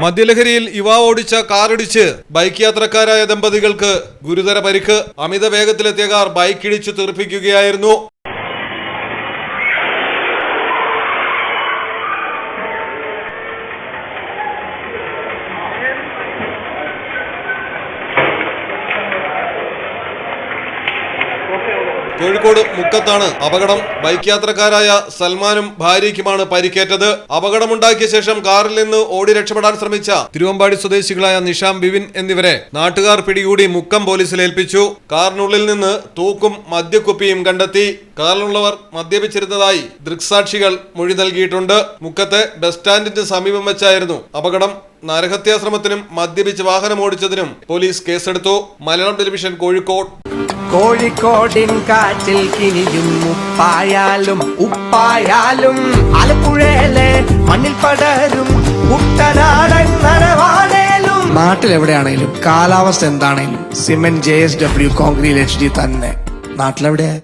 മദ്യലഹരിയിൽ യുവാവ് ഓടിച്ച കാറിടിച്ച് ബൈക്ക് യാത്രക്കാരായ ദമ്പതികൾക്ക് ഗുരുതര പരിക്ക്. അമിത വേഗത്തിലെത്തിയ കാർ ബൈക്ക് ഇടിച്ചു തെറിപ്പിക്കുകയായിരുന്നു. കോഴിക്കോട് മുക്കത്താണ് അപകടം. ബൈക്ക് യാത്രക്കാരായ സൽമാനും ഭാര്യയ്ക്കുമാണ് പരിക്കേറ്റത്. അപകടമുണ്ടാക്കിയ ശേഷം കാറിൽ നിന്ന് ഓടി രക്ഷപ്പെടാൻ ശ്രമിച്ച തിരുവമ്പാടി സ്വദേശികളായ നിഷാം ബിവിൻ എന്നിവരെ നാട്ടുകാർ പിടികൂടി മുക്കം പോലീസിൽ ഏൽപ്പിച്ചു. കാറിനുള്ളിൽ നിന്ന് തൂക്കും മദ്യക്കുപ്പിയും കണ്ടെത്തി. കാറിലുള്ളവർ മദ്യപിച്ചിരുന്നതായി ദൃക്സാക്ഷികൾ മൊഴി നൽകിയിട്ടുണ്ട്. മുക്കത്തെ ബസ് സ്റ്റാൻഡിന് സമീപം വെച്ചായിരുന്നു അപകടം. നരഹത്യാശ്രമത്തിനും മദ്യപിച്ച് വാഹനം ഓടിച്ചതിനും പോലീസ് കേസെടുത്തു. മലയാളം ടെലിവിഷൻ കോഴിക്കോട്. കോഴിക്കോടിൻ കാറ്റിൽ കിനിയും ഉപ്പായാലും ഉപ്പായാലും ആലപ്പുഴയിലെ മണ്ണിൽ പടരും കുട്ടനാടൻ നരവാണേലും. നാട്ടിലെവിടെയാണേലും കാലാവസ്ഥ എന്താണേലും cement J S W concrete H D തന്നെ. നാട്ടിലെവിടെയാ?